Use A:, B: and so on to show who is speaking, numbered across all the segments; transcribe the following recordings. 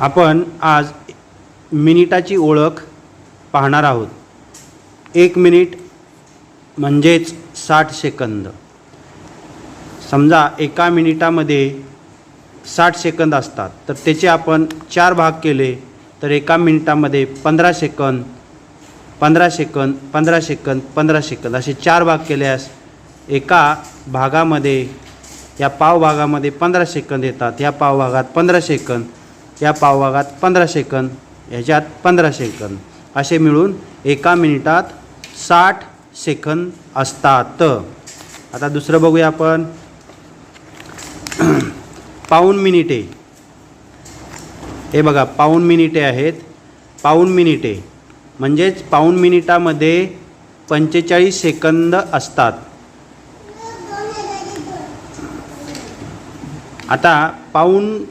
A: आपण आज मिनिटाची ओळख पाहणार आहोत. एक मिनिट म्हणजेच साठ सेकंद. समजा एका मिनिटामध्ये साठ सेकंद असतात तर त्याचे आपण चार भाग केले तर एका मिनिटामध्ये पंधरा सेकंद पंधरा सेकंद पंधरा सेकंद पंधरा सेकंद असे चार भाग केल्यास एका भागामध्ये या पाव भागामध्ये पंधरा सेकंद येतात या पाव भागात पंधरा सेकंद या पावभागात पंधरा सेकंद ह्याच्यात पंधरा सेकंद असे मिळून एका मिनिटात साठ सेकंद असतात. आता दुसरं बघूया आपण. पाऊण मिनिटे. हे बघा पाऊण मिनिटे आहेत. पाऊण मिनिटे. म्हणजेच पाऊण मिनिटामध्ये पंचेचाळीस सेकंद असतात. आता पाऊण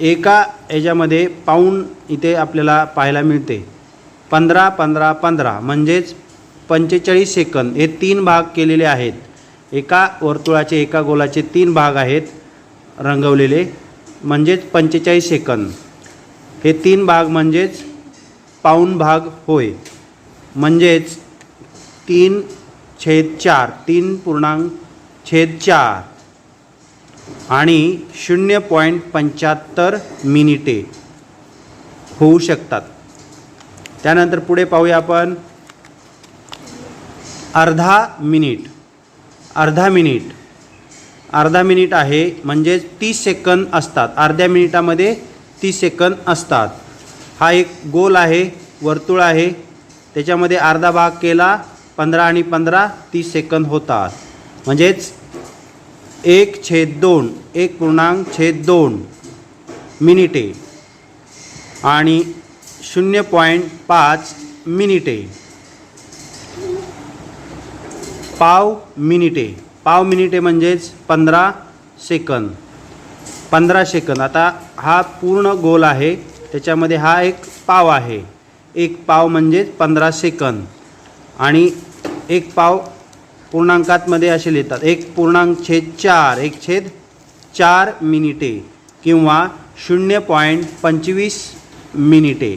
A: एका याच्यामध्ये पाऊण इथे आपल्याला पाहायला मिळते. पंधरा पंधरा पंधरा म्हणजेच पंचेचाळीस सेकंद. हे तीन भाग केलेले आहेत. एका वर्तुळाचे एका गोलाचे तीन भाग आहेत रंगवलेले म्हणजेच पंचेचाळीस सेकंद. हे तीन भाग म्हणजेच पाऊण भाग होय. म्हणजेच तीन छेद चार तीन पूर्णांक छेद चार. आणि शून्य पॉईंट पंच्याहत्तर मिनिटे होऊ शकतात. त्यानंतर पुढे पाहूया आपण. अर्धा मिनिट. अर्धा मिनिट. अर्धा मिनिट आहे म्हणजेच तीस सेकंद असतात. अर्ध्या मिनिटामध्ये तीस सेकंद असतात. हा एक गोल आहे वर्तुळ आहे. त्याच्यामध्ये अर्धा भाग केला पंधरा आणि पंधरा तीस सेकंद होतात. म्हणजेच एक छेद दोन एक पूर्णांक छेद दोन मिनिटे आणि शून्य पॉईंट पाच मिनिटे. पाव मिनिटे. पाव मिनिटे म्हणजेच पंधरा सेकंद. पंधरा सेकंद. आता हा पूर्ण गोल आहे. त्याच्यामध्ये हा एक पाव आहे. एक पाव म्हणजेच पंधरा सेकंद. आणि एक पाव पूर्णांकातमध्ये असे लिहितात. एक पूर्णांक छेद चार एक छेद चार मिनिटे किंवा शून्य पॉईंट पंचवीस मिनिटे.